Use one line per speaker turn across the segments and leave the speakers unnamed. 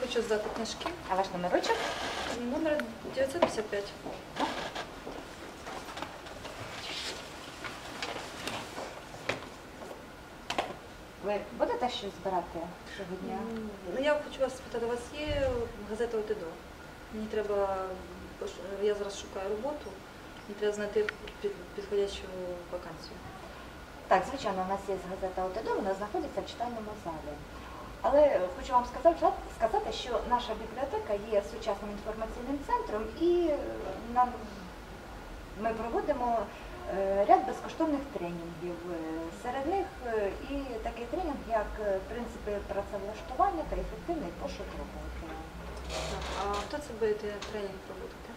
хочу здати книжки.
А ваш номерочок?
Номер 955.
Ви будете щось збирати сьогодні?
Ну, я хочу вас спитати, у вас є газета ОТДО? Мені треба, я зараз шукаю роботу, мені треба знайти під- підходящу вакансію.
Так, звичайно, у нас є газета ОТД, вона знаходиться в читальному залі. Але хочу вам сказати, сказати, що наша бібліотека є сучасним інформаційним центром і е, нам ми проводимо е, ряд безкоштовних тренінгів. Е, Серед них е, і такий тренінг, як е, принципи працевлаштування та ефективний пошук роботи.
А хто це буде тренінг проводити?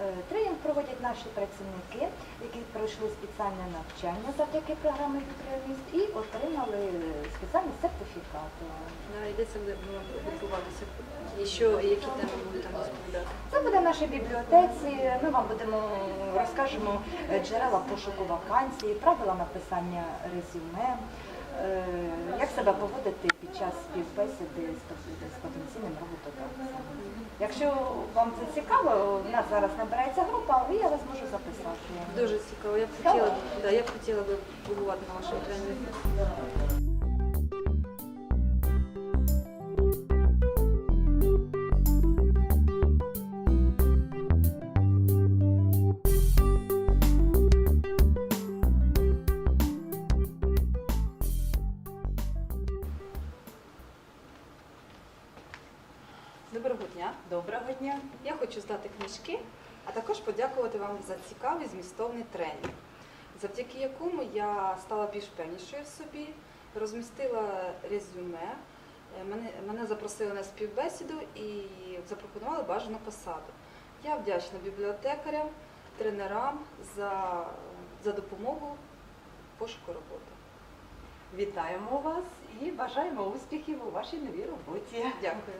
Е, Тренінг проводять наші працівники, які пройшли спеціальне навчання завдяки програмі «Бібліоміст» і отримали спеціальні сертифікати.
Де це буде відбуватися? І що, які теми будуть там розповідати?
Це буде в нашій бібліотеці. Ми вам будемо розкажемо е, джерела пошуку вакансій, правила написання резюме, е, як себе поводити під час співбесіди з потенційним роботодавцем. Якщо вам це цікаво, у нас зараз набирається група, але я вас можу записати.
Дуже цікаво. Я б хотіла, да, я б хотіла би побувати на вашому тренінгу. Доброго дня.
Доброго дня.
Я хочу здати книжки, а також подякувати вам за цікавий змістовний тренінг, завдяки якому я стала більш певнішою в собі, розмістила резюме, е, мене, мене запросили на співбесіду і запропонували бажану посаду. Я вдячна бібліотекарям, тренерам за, за допомогу в пошуку роботи.
Вітаємо вас і бажаємо успіхів у вашій новій роботі.
Дякую.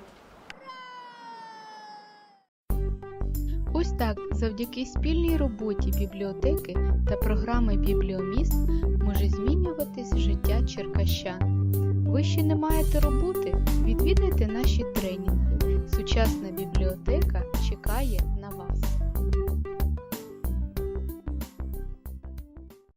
Ось так, завдяки спільній роботі бібліотеки та програми Бібліоміст може змінюватись життя черкащан. Ви ще не маєте роботи? Відвідайте наші тренінги. Сучасна бібліотека